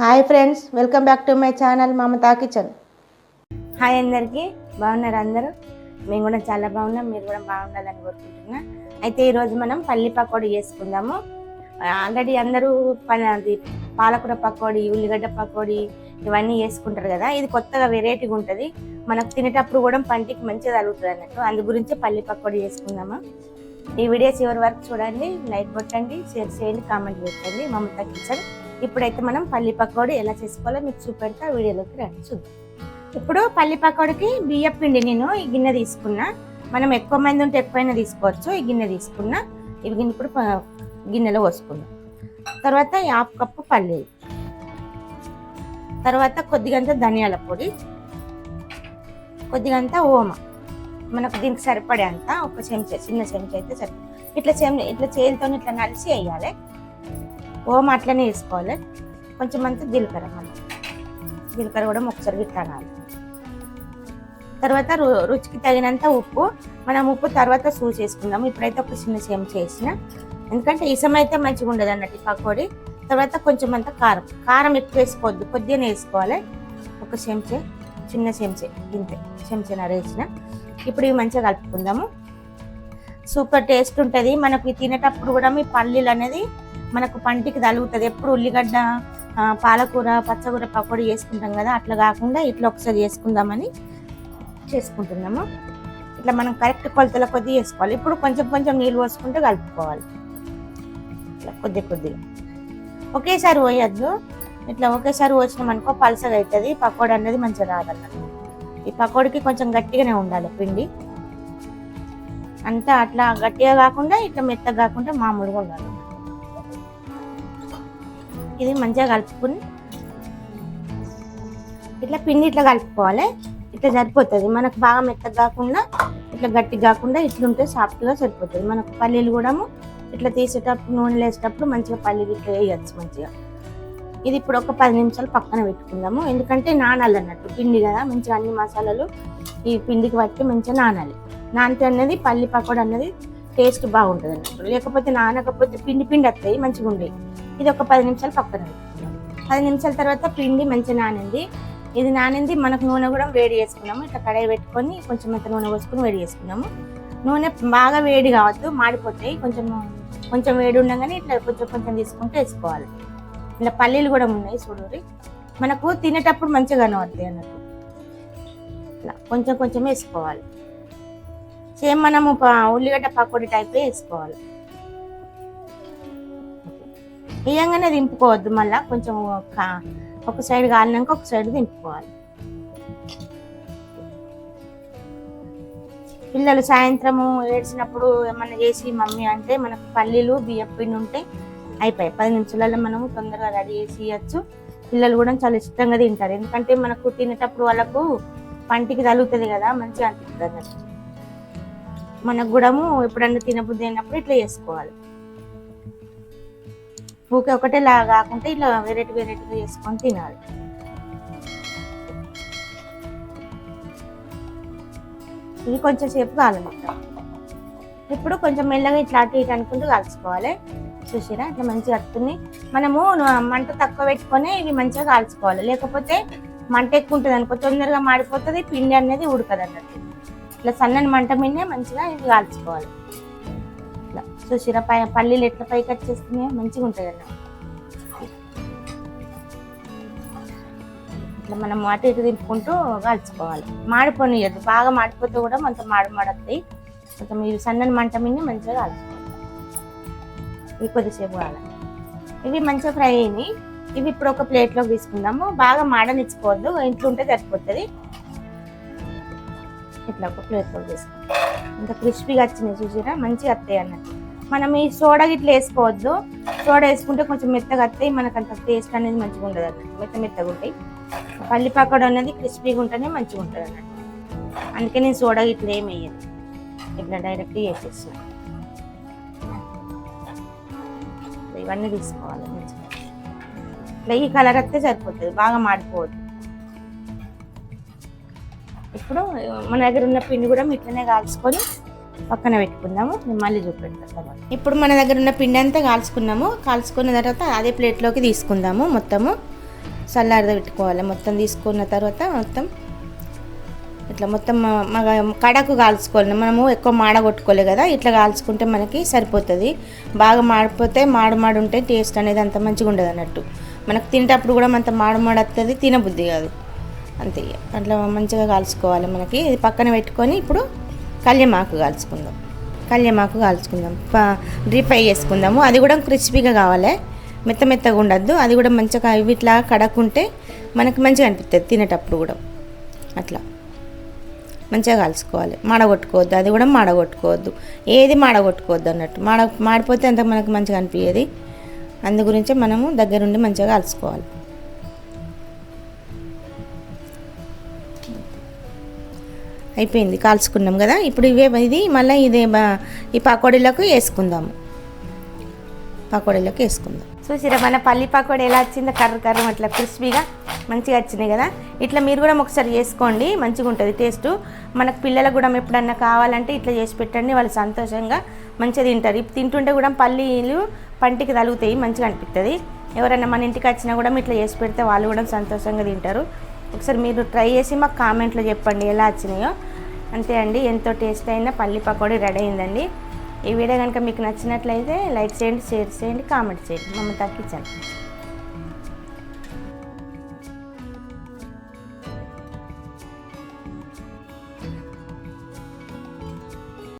Hi friends welcome back to my channel Mamatha Kitchen. Hi అందరికీ బాగున్నారు అందరూ? మేము కూడా చాలా బాగున్నాం మీరు కూడా బాగుండాలని కోరుకుంటున్నా. అయితే ఈరోజు మనం పల్లి పకోడీ చేసుకుందాము. ఆల్రెడీ అందరూ పని అది పాలకూర పకోడీ ఉల్లిగడ్డ పకోడీ ఇవన్నీ చేసుకుంటారు కదా ఇది కొత్తగా వెరైటీగా ఉంటుంది. మనకు తినేటప్పుడు కూడా పంటికి మంచిగా తగులుతుంది అన్నట్టు. అందు గురించి పల్లి పకోడీ చేసుకుందాము? ఈ వీడియో చివరి వరకు చూడండి లైక్ కొట్టండి షేర్ చేయండి కామెంట్ పెట్టండి. మమతా కిచెన్. ఇప్పుడైతే మనం పల్లి పకోడీ ఎలా చేసుకోవాలో మీకు చూపెడతా వీడియోలోకి రండి చూద్దాం. ఇప్పుడు పల్లి పకోడీకి బియ్యం పిండి నేను ఈ గిన్నె తీసుకున్నా. మనం ఎక్కువ మంది ఉంటే ఎక్కువైనా తీసుకోవచ్చు ఈ గిన్నె తీసుకున్నా. ఇవి గిన్నె ఇప్పుడు గిన్నెలో పోసుకున్నాం తర్వాత ఈ హాఫ్ కప్పు పల్లీలు తర్వాత కొద్దిగంత ధనియాల పొడి. కొద్దిగంత ఓమ. మనకు దీనికి సరిపడే అంత ఒక చెంచా చిన్న చెంచా అయితే సరిపడే ఇట్లా చెం ఇట్లా చేతితో ఇట్లా నలిసి వేయాలి. ఓమ అట్లనే వేసుకోవాలి. కొంచెం అంత జీలకర్ర మనం జీలకర్ర కూడా ఒకసారి ఇట్లా తర్వాత రు- రుచికి తగినంత ఉప్పు. మనం ఉప్పు తర్వాత సూస్ చేసుకుందాము ఇప్పుడైతే ఒక చిన్న సేమ్ వేసిన ఎందుకంటే ఇసం అయితే మంచిగా ఉండదు అన్నట్టు పకోడీ. తర్వాత కొంచెం అంత కారం. కారం ఎక్కువ వేసుకోవద్దు. కొద్దిగానే వేసుకోవాలి. ఒక చెంచే చిన్న చెంచే ఇంతే. చెంచాన్నర వేసిన. ఇప్పుడు ఇవి మంచిగా కలుపుకుందాము. సూపర్ టేస్ట్ ఉంటుంది. మనకి తినేటప్పుడు కూడా మీ పల్లీలు అనేది మనకు పంటికి తలుగుతుంది ఎప్పుడు ఉల్లిగడ్డ పాలకూర పచ్చకూర పకోడీ చేసుకుంటాం కదా అట్లా కాకుండా ఇట్లా ఒకసారి చేసుకుందామని చేసుకుంటున్నాము. ఇట్లా మనం కరెక్ట్ కొలతల కొద్దిగా వేసుకోవాలి ఇప్పుడు కొంచెం కొంచెం నీళ్ళు పోసుకుంటూ కలుపుకోవాలి. ఇట్లా కొద్ది కొద్దిగా. ఒకేసారి పోయొద్దు. ఇట్లా ఒకేసారి పోసినాం అనుకో పలసగా అవుతుంది పకోడీ అనేది మంచిగా రాదన్నమాట. ఈ పకోడీకి కొంచెం గట్టిగానే ఉండాలి పిండి. అంతా అట్లా గట్టిగా కాకుండా ఇట్లా మెత్తగా కాకుండా మామూలుగా ఉండాలి. ఇది మంచిగా కలుపుకుని ఇట్లా పిండి ఇట్లా కలుపుకోవాలి. ఇట్లా సరిపోతుంది. మనకు బాగా మెత్తగా కాకుండా ఇట్లా గట్టి కాకుండా ఇట్లుంటే సాఫ్ట్గా సరిపోతుంది. మనకు పల్లీలు కూడా ఇట్లా తీసేటప్పుడు నూనె వేసేటప్పుడు మంచిగా పల్లీలు ఇట్లా వేయచ్చు మంచిగా. ఇది ఇప్పుడు ఒక పది నిమిషాలు పక్కన పెట్టుకుందాము. ఎందుకంటే నానాలి అన్నట్టు పిండి కదా మంచిగా అన్ని మసాలాలు ఈ పిండికి పట్టి మంచిగా నానాలి. నానితే అనేది పల్లి పకోడ అనేది టేస్ట్ బాగుంటుంది అన్నట్టు లేకపోతే నానకపోతే పిండి పిండి వస్తాయి మంచిగా ఉండేవి ఇది ఒక పది నిమిషాలు పక్కన పది నిమిషాల తర్వాత పిండి మంచిగా నానింది. ఇది నానింది మనకు నూనె కూడా వేడి చేసుకున్నాము. ఇట్లా కడాయి పెట్టుకొని కొంచెం అంత నూనె పోసుకొని వేడి చేసుకున్నాము. నూనె బాగా వేడి కావద్దు మాడిపోతాయి. కొంచెం కొంచెం వేడి ఉండగానే ఇట్లా కొంచెం కొంచెం తీసుకుంటూ వేసుకోవాలి. ఇలా పల్లీలు కూడా ఉన్నాయి చూడూరి మనకు తినేటప్పుడు మంచిగా కనబడతాయి అన్నట్టు. ఇట్లా కొంచెం కొంచెం వేసుకోవాలి. సేమ్ మనము ఉల్లిగడ్డ పకోడీ టైప్ వేసుకోవాలి. వేయంగానే దింపుకోవద్దు మళ్ళీ కొంచెం ఒక ఒక సైడ్ కాలినాక ఒక సైడ్ దింపుకోవాలి. పిల్లలు సాయంత్రము ఏడ్చినప్పుడు ఏమన్నా చేసి మమ్మీ అంటే మనకు పల్లీలు బియ్యం పిండి ఉంటే అయిపోయాయి. పది నిమిషాలలో మనము తొందరగా రెడీ చేసి ఇవ్వచ్చు పిల్లలు కూడా చాలా ఇష్టంగా తింటారు. ఎందుకంటే మనకు తినేటప్పుడు వాళ్ళకు పంటికి తగులుతుంది కదా మంచిగా అనిపిస్తుంది. మనకు కూడా ఎప్పుడన్నా తినబుద్ధి అయినప్పుడు ఇట్లా చేసుకోవాలి. ఊకే ఒకటేలా కాకుండా ఇట్లా వెరైటీ వెరైటీగా చేసుకొని తినాలి. ఇది కొంచెం సేపు కాలనమాట. ఇప్పుడు కొంచెం మెల్లగా ఇట్లా అటు ఇటు అనుకుంటూ కాల్చుకోవాలి. చూసిరా? ఇట్లా మంచిగా అట్టుకుని మనము మంట తక్కువ పెట్టుకొని ఇవి మంచిగా కాల్చుకోవాలి. లేకపోతే మంట ఎక్కువ ఉంటుంది అనుకో తొందరగా మాడిపోతుంది పిండి అనేది ఉడకదు అన్నట్టు ఇట్లా సన్నని మంట మీదనే మంచిగా ఇవి కాల్చుకోవాలి. చూసిరా పై పల్లీలు ఎట్లా పై కట్ చేసుకునే మంచిగా ఉంటుంది అన్న ఇట్లా మనం అటు ఇటు తిప్పుకుంటూ కాల్చుకోవాలి. మాడిపోనియద్దు. బాగా మాడిపోతే కూడా మనతో మాడి మాడతాయి కొంచెం ఇవి సన్నని మంట మిన్ని మంచిగా కాల్చుకోవాలి. ఇవి కొద్దిసేపు కావాలి. ఇవి మంచిగా ఫ్రై అయినాయి. ఇవి ఇప్పుడు ఒక ప్లేట్లోకి తీసుకుందాము. బాగా మాడనిచ్చుకోవద్దు. ఇంట్లో ఉంటే సరిపోతుంది. ఇట్లా ఒక ప్లేట్లోకి తీసుకుందాం. ఇంకా క్రిస్పీగా వచ్చినాయి చూసిరా? మంచిగా వస్తాయి అన్నట్టు. మనం ఈ సోడా గిట్ల వేసుకోవద్దు. సోడా వేసుకుంటే కొంచెం మెత్తగా వస్తాయి. మనకు అంత టేస్ట్ అనేది మంచిగా ఉండదు అన్నట్టు. మెత్త మెత్తగా ఉంటాయి. పల్లి పకోడీ అనేది క్రిస్పీగా ఉంటేనే మంచిగా ఉంటుంది అన్నట్టు. అందుకే నేను సోడా గిట్ల ఏం వేయను. ఇట్లా డైరెక్ట్ వేసేస్తాను ఇవన్నీ తీసుకోవాలి మంచిగా. ఇట్లా ఈ కలర్ వస్తే సరిపోతుంది. బాగా మాడిపోవద్దు. ఇప్పుడు మన దగ్గర ఉన్న పిండి కూడా ఇట్లనే కాల్చుకొని పక్కన పెట్టుకుందాము. నేను మళ్ళీ చూపెడతాను ఇప్పుడు మన దగ్గర ఉన్న పిండి అంతా కాల్చుకున్నాము. కాల్చుకున్న తర్వాత అదే ప్లేట్లోకి తీసుకుందాము మొత్తము. చల్లారద పెట్టుకోవాలి. మొత్తం తీసుకున్న తర్వాత మొత్తం ఇట్లా మొత్తం మగ కడకు కాల్చుకోవాలి. మనము ఎక్కువ మాడ కొట్టుకోలే కదా ఇట్లా కాల్చుకుంటే మనకి సరిపోతుంది. బాగా మాడిపోతే మాడు మాడు ఉంటే టేస్ట్ అనేది అంత మంచిగా ఉండదు అన్నట్టు. మనకు తినేటప్పుడు కూడా అంత మాడు మాడు వస్తుంది తినబుద్ధి కాదు. అంతే అట్లా మంచిగా కాల్చుకోవాలి మనకి. ఇది పక్కన పెట్టుకొని ఇప్పుడు కళ్యమాకు కాల్చుకుందాం. కళ్యమాకు కాల్చుకుందాం. ప- డీప్ ఫ్రై చేసుకుందాము. అది కూడా క్రిస్పీగా కావాలి. మెత్త మెత్తగా ఉండద్దు. అది కూడా మంచిగా ఇట్లా కడకుంటే మనకి మంచిగా అనిపిస్తుంది తినేటప్పుడు కూడా. అట్లా. మంచిగా కలుసుకోవాలి మాడగొట్టుకోవద్దు. అది కూడా మాడగొట్టుకోవద్దు. ఏది మాడగొట్టుకోవద్దు అన్నట్టు. మాడ మాడిపోతే అంత మనకు మంచిగా అనిపించేది అందు గురించే మనము దగ్గరుండి మంచిగా కలుసుకోవాలి అయిపోయింది కాల్చుకున్నాం కదా. ఇప్పుడు ఇవే ఇది మళ్ళీ ఇదే ఈ పకోడీలకు వేసుకుందాము పకోడీలకు వేసుకుందాం. చూసిరా మన పల్లి పకోడీ ఎలా వచ్చిందో కర్ర కర్ర అట్లా క్రిస్పీగా మంచిగా వచ్చినాయి కదా. ఇట్లా మీరు కూడా ఒకసారి చేసుకోండి మంచిగా ఉంటుంది టేస్ట్. మనకు పిల్లలకు కూడా ఎప్పుడన్నా కావాలంటే ఇట్లా చేసి పెట్టండి వాళ్ళు సంతోషంగా మంచిగా తింటారు. ఇప్పుడు తింటుంటే కూడా పల్లీలు పంటికి తలుగుతాయి మంచిగా అనిపిస్తుంది ఎవరైనా మన ఇంటికి వచ్చినా కూడా ఇట్లా చేసి పెడితే వాళ్ళు కూడా సంతోషంగా తింటారు. ఒకసారి మీరు ట్రై చేసి మాకు కామెంట్లో చెప్పండి ఎలా వచ్చినాయో. అంతే అండి ఎంతో టేస్ట్ అయిన పల్లి పకోడీ రెడీ అయిందండి. ఈ వీడియో కనుక మీకు నచ్చినట్లయితే లైక్ చేయండి షేర్ చేయండి కామెంట్ చేయండి. మమ్మల్ని తగ్గించండి